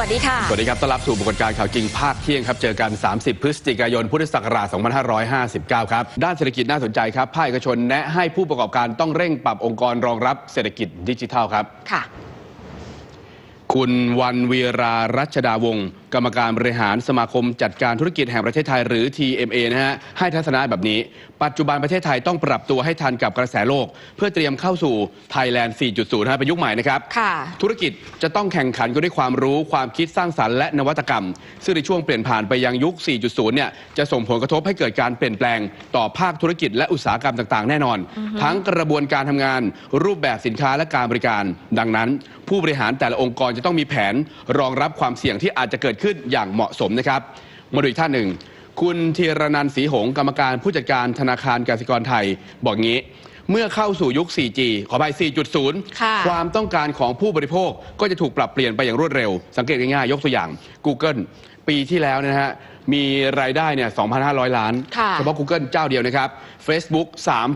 วัสดีค่ะ สวัสดีครับ ต้อนรับสู่ปรากฏการณ์ข่าวจริงภาคเที่ยงครับ เจอกัน 30 พฤศจิกายน พุทธศักราช 2559 ครับ ด้านเศรษฐกิจน่าสนใจครับ ภาคเอกชนแนะให้ผู้ประกอบการต้องเร่งปรับองค์กรรองรับเศรษฐกิจดิจิทัลครับ ค่ะ คุณวันวีรารัชดาวงศ์กรรมการบริหารสมาคมจัดการธุรกิจแห่งประเทศไทยหรือ TMA นะฮะให้ทัศนะแบบนี้ ปัจจุบันประเทศไทยต้องปรับตัวให้ทันกับกระแสโลก เพื่อเตรียมเข้าสู่ Thailand 4.0นะฮะเป็นยุคใหม่นะครับ ค่ะ ธุรกิจจะต้องแข่งขันกันด้วยความรู้ความคิดสร้างสรรค์และนวัตกรรม ซึ่งในช่วงเปลี่ยนผ่านไปยังยุค 4.0 เนี่ยจะส่งผลกระทบให้เกิดการเปลี่ยนแปลงต่อภาคธุรกิจและอุตสาหกรรมต่างๆ แน่นอน ทั้งกระบวนการทำงาน รูปแบบสินค้าและการบริการ ดังนั้น ผู้บริหารแต่ละองค์กรจะต้องมีแผนรองรับความเสี่ยงที่อาจจะเกิดขึ้นอย่างเหมาะสมนะครับ มาดูอีกท่านหนึ่ง คุณธีรนันท์ศรีหงส์กรรมการผู้จัดการธนาคารกสิกรไทย บอกงี้ เมื่อเข้าสู่ยุค 4G ขออภัย 4.0 ค่ะความต้องการของผู้บริโภคก็จะถูกปรับเปลี่ยนไปอย่างรวดเร็ว สังเกตง่ายๆยกตัวอย่าง Google ปีที่แล้วเนยนะฮะ มีรายได้เนี่ย2,500 ล้าน ค่ะเฉพาะ Google เจ้าเดียวนะครับ Facebook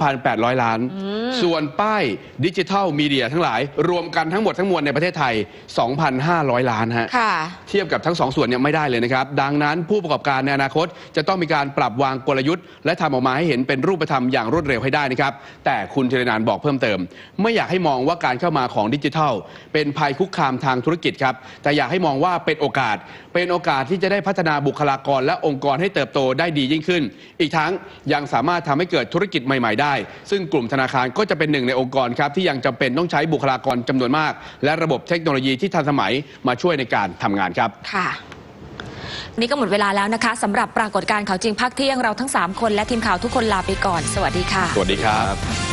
3,800 ล้าน ส่วนป้ายดิจิทัลมีเดียทั้งหลาย รวมกันทั้งหมดทั้งมวลในประเทศไทย 2,500 ล้านฮะ ค่ะ เทียบกับทั้งสองส่วนเนี่ยไม่ได้เลยนะครับ ดังนั้นผู้ประกอบการในอนาคต จะต้องมีการปรับวางกลยุทธ์ และทำออกมาให้เห็นเป็นรูปธรรมอย่างรวดเร็วให้ได้นะครับ แต่คุณธีรนานท์บอกเพิ่มเติม ไม่อยากให้มองว่าการเข้ามาของดิจิทัล เป็นภัยคุกคามทางธุรกิจครับแต่อยากให้มองว่าเป็นโอกาสเป็นโอกาสที่จะได้พัฒนาบุคลากรและองค์กรให้เติบโตได้ดียิ่งขึ้น อีกทั้งยังสามารถทำให้เกิดธุรกิจใหม่ ๆ ได้ ซึ่งกลุ่มธนาคารก็จะเป็นหนึ่งในองค์กรครับที่ยังจำเป็นต้องใช้บุคลากรจำนวนมาก และระบบเทคโนโลยีที่ทันสมัยมาช่วยในการทำงานครับค่ะนี่ก็หมดเวลาแล้วนะคะสำหรับปรากฏการณ์ข่าวจริงภาคเที่ยงเราทั้ง 3 คนและทีมข่าวทุกคนลาไปก่อน สวัสดีค่ะ สวัสดีครับ